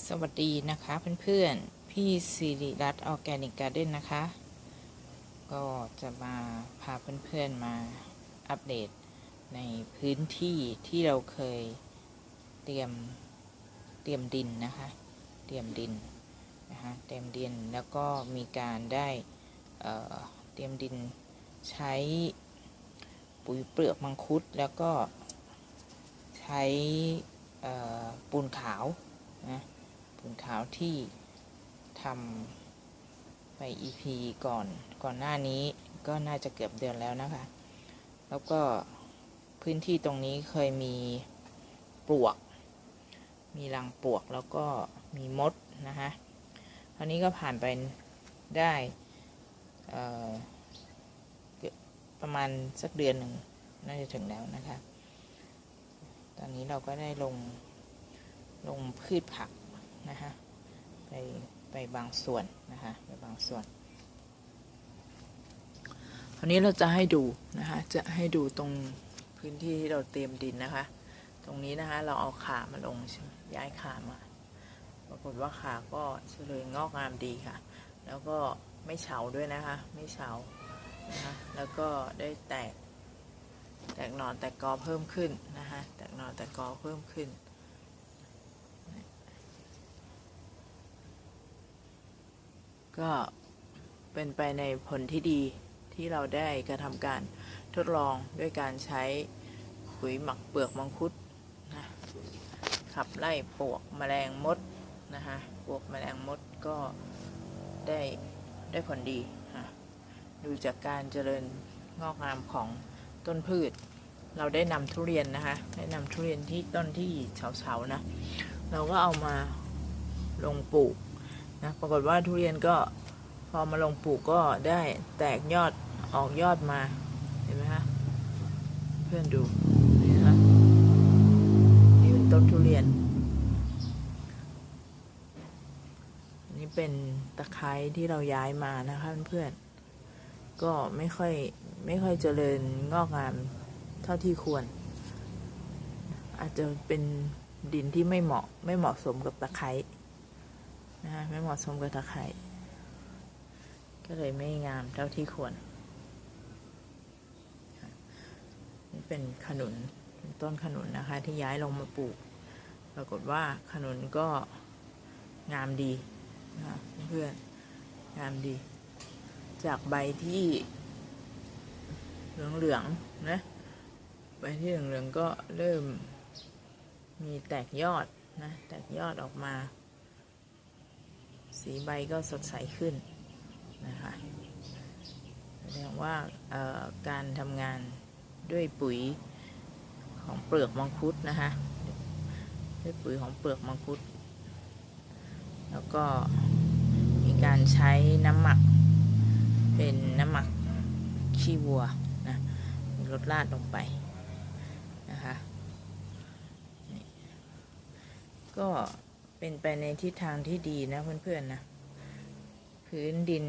สวัสดีนะคะเพื่อนๆ พี่สิริรัตน์ออแกนิกการ์เด้นนะคะ ก็จะมาพาเพื่อนๆมาอัปเดตในพื้นที่ที่เราเคยเตรียมเตรียมดินนะคะ เตรียมดินนะคะเตรียมดินแล้วก็มีการได้เเตรียมดินใช้ปุ๋ยเปลือกมังคุดแล้วก็ใช้ปูนขาวนะ ปูนขาวที่ทำไป EP ก่อนก่อนหน้านี้ก็น่าจะเกือบเดือนแล้วนะคะ แล้วก็พื้นที่ตรงนี้เคยมีปลวก มีรังปลวกแล้วก็มีมดนะคะคราวนี้ก็ผ่านไปได้ประมาณสักเดือนหนึ่งน่าจะถึงแล้วนะคะ ตอนนี้เราก็ได้ลงลงพืชผัก นะคะไปไปบางส่วนนะคะไปบางส่วนคราวนี้เราจะให้ดูนะคะจะให้ดูตรงพื้นที่ที่เราเตรียมดินนะคะ ตรงนี้นะคะเราเอาขามาลงใช่ไหมย้ายขามาปรากฏว่าขาก็เฉลยงอกงามดีค่ะ แล้วก็ไม่เฉาด้วยนะคะไม่เฉานะคะแล้วก็ได้แตกแตกหนอนแตกกอเพิ่มขึ้นนะคะแตกหนอนแตกกอเพิ่มขึ้น ก็เป็นไปในผลที่ดีที่เราได้กระทำการทดลองด้วยการใช้ปุ๋ยหมักเปลือกมังคุดนะขับไล่ปวกแมลงมดนะคะปวกแมลงมดก็ได้ได้ผลดีนะดูจากการเจริญงอกงามของต้นพืช เราได้นำทุเรียนนะคะได้นำทุเรียนที่ต้นที่เฉาๆนะ เราก็เอามาลงปลูก นะปรากฏว่าทุเรียนก็พอมาลงปลูกก็ได้แตกยอดออกยอดมา เห็นไหมคะเพื่อนดูนี่นะนี่เป็นต้นทุเรียนนนี้เป็นตะไคร้ที่เราย้ายมานะคะเพื่อนๆก็ไม่ค่อยไม่ค่อยเจริญงอกงามเท่าที่ควร อาจจะเป็นดินที่ไม่เหมาะไม่เหมาะสมกับตะไคร้ นะคะไม่เหมาะสมกับตะไคร่ก็เลยไม่งามเท่าที่ควร นี่เป็นขนุนต้นขนุนนะคะ ที่ย้ายลงมาปลูก ปรากฏว่าขนุนก็งามดีนะคะเพื่อนงามดี จากใบที่เหลืองๆนะใบที่เหลืองๆก็เริ่มมีแตกยอดนะ แตกยอดออกมา สีใบก็สดใสขึ้นนะคะแสดงว่าการทำงานด้วยปุ๋ยของเปลือกมังคุดนะคะด้วยปุ๋ยของเปลือกมังคุด แล้วก็มีการใช้น้ำหมัก เป็นน้ำหมักขี้วัวนะลดราดลงไปนะคะก็ เป็นไปในทิศทางที่ดีนะเพื่อนๆนะ พื้นดิน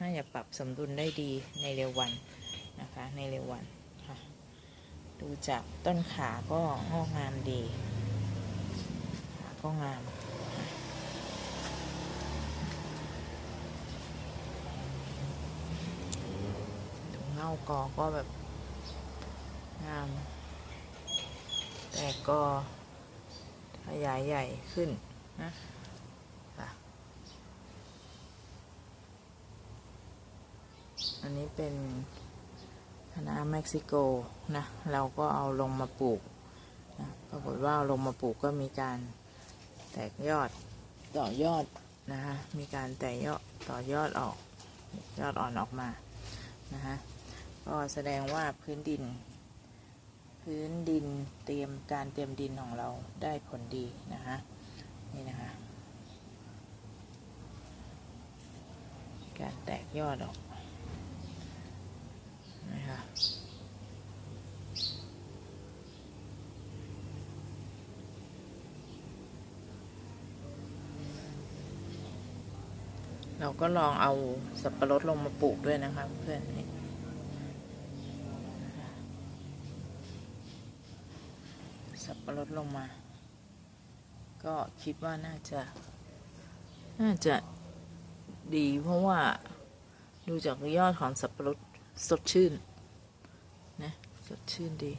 น่าจะปรับสมดุลได้ดีในเร็ววันนะคะ ในเร็ววันค่ะ ดูจากต้นขาก็งอกงามดี ขาก็งามเง่ากอก็แบบงาม แต่ก็ขยายใหญ่ขึ้น นะอันนี้เป็นคณะเม็กซิโกนะเราก็เอาลงมาปลูกนะปรากฏว่าเอาลงมาปลูกก็มีการแตกยอดต่อยอดนะคะมีการแตกยอดต่อยอดออกยอดอ่อนออกมานะคะก็แสดงว่าพื้นดิน พื้นดินเตรียมการเตรียมดินของเราได้ผลดีนะคะ นี่นะคะ การแตกยอดออกนะคะเราก็ลองเอาสับปะรดลงมาปลูกด้วยนะคะเพื่อนนี่สับปะรดลงมา ก็คิดว่าน่าจะ น่าจะดีเพราะว่าดูจากยอดของสับปะรดสดชื่น นะ สดชื่นดี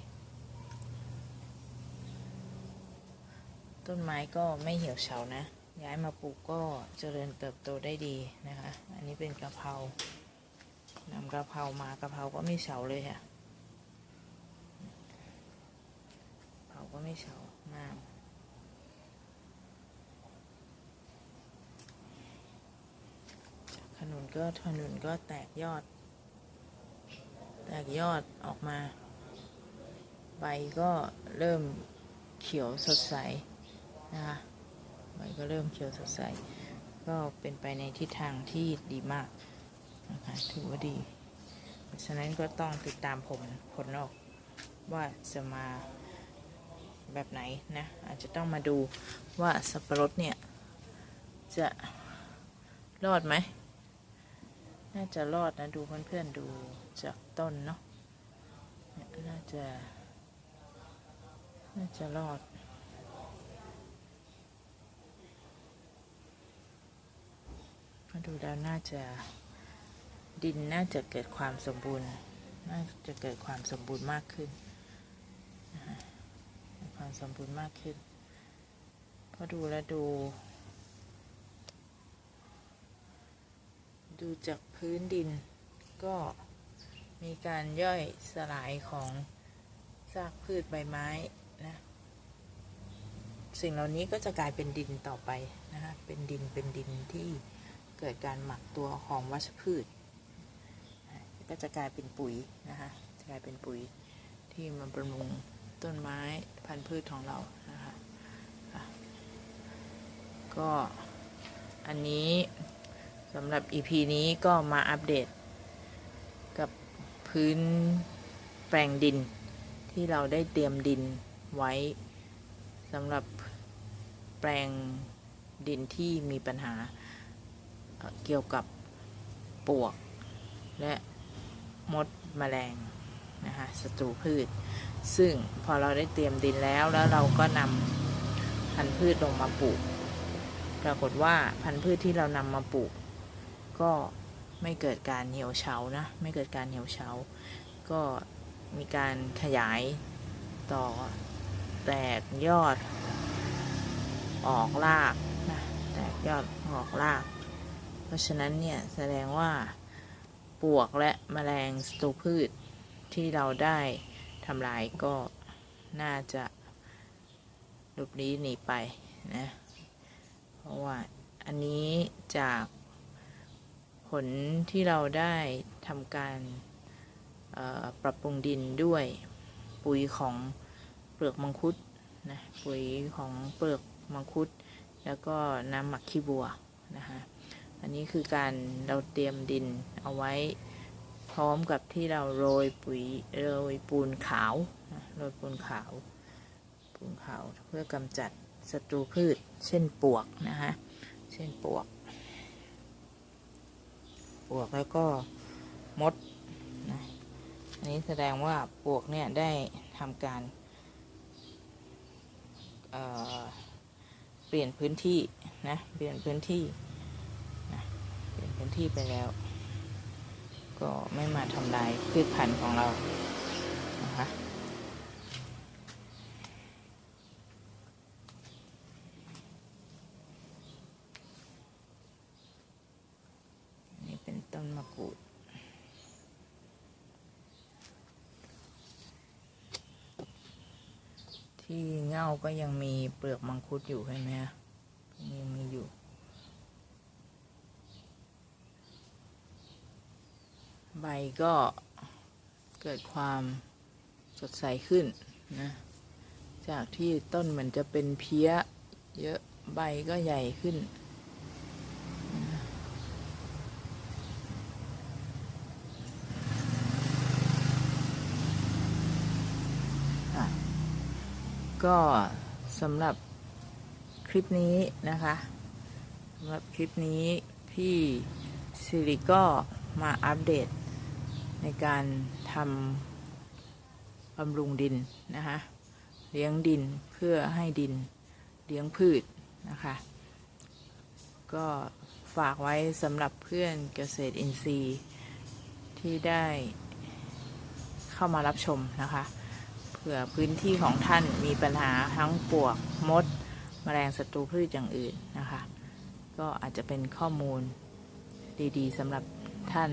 ต้นไม้ก็ไม่เหี่ยวเฉานะ ย้ายมาปลูกก็เจริญเติบโตได้ดีนะคะ อันนี้เป็นกะเพรานำกะเพรามา กะเพราก็ไม่เฉาเลยค่ะเพราก็ไม่เฉามาก ข นุนก็ขนุนก็แตกยอด แตกยอดออกมา ใบก็เริ่มเขียวสดใสนะคะใบก็เริ่มเขียวสดใส ก็เป็นไปในทิศทางที่ดีมากนะคะถือว่าดี เพราะฉะนั้นก็ต้องติดตามผลผลออกว่าจะมาแบบไหนนะ อาจจะต้องมาดูว่าสับปะรดเนี่ย จะรอดไหม น่าจะรอดนะดูเพื่อนๆดูจากต้นเนาะน่าจะ น่าจะรอดมาดูแล้วน่าจะดินน่าจะเกิดความสมบูรณ์ น่าจะเกิดความสมบูรณ์มากขึ้นความสมบูรณ์มากขึ้นพอดูแล้วดู ดูจากพื้นดิน ก็มีการย่อยสลายของซากพืชใบไม้นะสิ่งเหล่านี้ก็จะกลายเป็นดินต่อไปนะคะเป็นดินเป็นดินที่เกิดการหมักตัวของวัชพืช ก็จะกลายเป็นปุ๋ยนะคะจะกลายเป็นปุ๋ยที่มาบำรุงต้นไม้พันธุ์พืชของเรานะคะก็อันนี้ สำหรับ EP นี้ก็มาอัปเดต กับพื้นแปลงดิน ที่เราได้เตรียมดินไว้สำหรับแปลงดินที่มีปัญหาเกี่ยวกับปวก และมดแมลงนะคะศัตรูพืช ซึ่งพอเราได้เตรียมดินแล้วแล้วเราก็นำพันธุ์พืชลงมาปลูก ปรากฏว่าพันธุ์พืชที่เรานำมาปลูก ก็ไม่เกิดการเหี่ยวเฉานะ ไม่เกิดการเหี่ยวเฉา ก็มีการขยายต่อแตกยอด ออกรากนะแตกยอดออกราก เพราะฉะนั้นเนี่ยแสดงว่าปวกและแมลงศัตรูพืชที่เราได้ทำลายก็น่าจะหลบหนีหนีไปนะ เพราะว่าอันนี้จาก ลที่เราได้ทำการปรับปรุงดินด้วยปุ๋ยของเปลือกมังคุดนะปุ๋ยของเปลือกมังคุด แล้วก็น้ำหมักขี้บัวนะคะอันนี้คือการเราเตรียมดินเอาไว้พร้อมกับที่เราโรยปุ๋ยโรยปูนขาวนะโรยปูนขาวปูนขาวเพื่อกำจัดศัตรูพืช เช่นปลวกนะคะเช่นปลวก ปวกแล้วก็มดนะอันนี้แสดงว่าปวกเนี่ยได้ทำการเเปลี่ยนพื้นที่นะเปลี่ยนพื้นที่นะเปลี่ยนพื้นที่ไปแล้ว ก็ไม่มาทำลายพืชพันธุ์ของเรานะคะอันนี่เป็นต้นมะกรูด ที่เง่าก็ยังมีเปลือกมังคุดอยู่ใช่ไหมฮะยังมีอยู่ ใบก็เกิดความสดใสขึ้นนะ จากที่ต้นมันจะเป็นเพี้ย เยอะใบก็ใหญ่ขึ้น อะ ก็สำหรับคลิปนี้นะคะสำหรับคลิปนี้พี่สิริก็มาอัปเดต ในการทำบำรุงดินนะคะเลี้ยงดินเพื่อให้ดินเลี้ยงพืชนะคะ ก็ฝากไว้สำหรับเพื่อนเกษตรอินทรีย์ที่ได้เข้ามารับชมนะคะ ผื่อพื้นที่ของท่านมีปัญหาทั้งปวกมดแมลงศัตรูพืชอย่างอื่นนะคะ ก็อาจจะเป็นข้อมูลดีๆสำหรับท่าน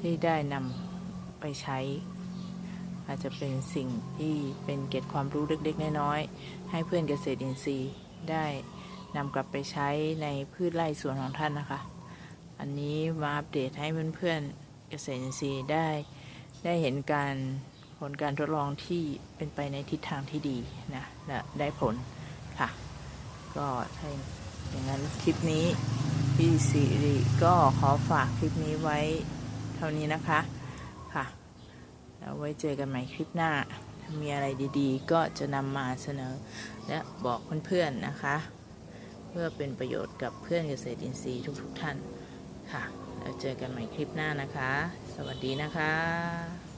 ที่ได้นำไปใช้ อาจจะเป็นสิ่งที่เป็นเก็ดความรู้เล็กๆ น้อยๆ ให้เพื่อนเกษตรอินทรีย์ได้นำกลับไปใช้ในพืชไร่สวนของท่านนะคะ อันนี้มาอัปเดตให้เพื่อนๆเกษตรอินทรีย์ได้ได้เห็นการ ผลการทดลองที่เป็นไปในทิศทางที่ดีนะและได้ผลค่ะ ก็ถ้าอย่างนั้นคลิปนี้พี่สิริก็ขอฝากคลิปนี้ไว้เท่านี้นะคะค่ะแล้วไว้เจอกันใหม่คลิปหน้าถ้า มีอะไรดีๆ ก็จะนำมาเสนอ และบอกเพื่อนๆนะคะ เพื่อเป็นประโยชน์กับเพื่อนเกษตรอินทรีย์ทุกๆท่านค่ะ แล้วเจอกันใหม่คลิปหน้านะคะ สวัสดีนะคะ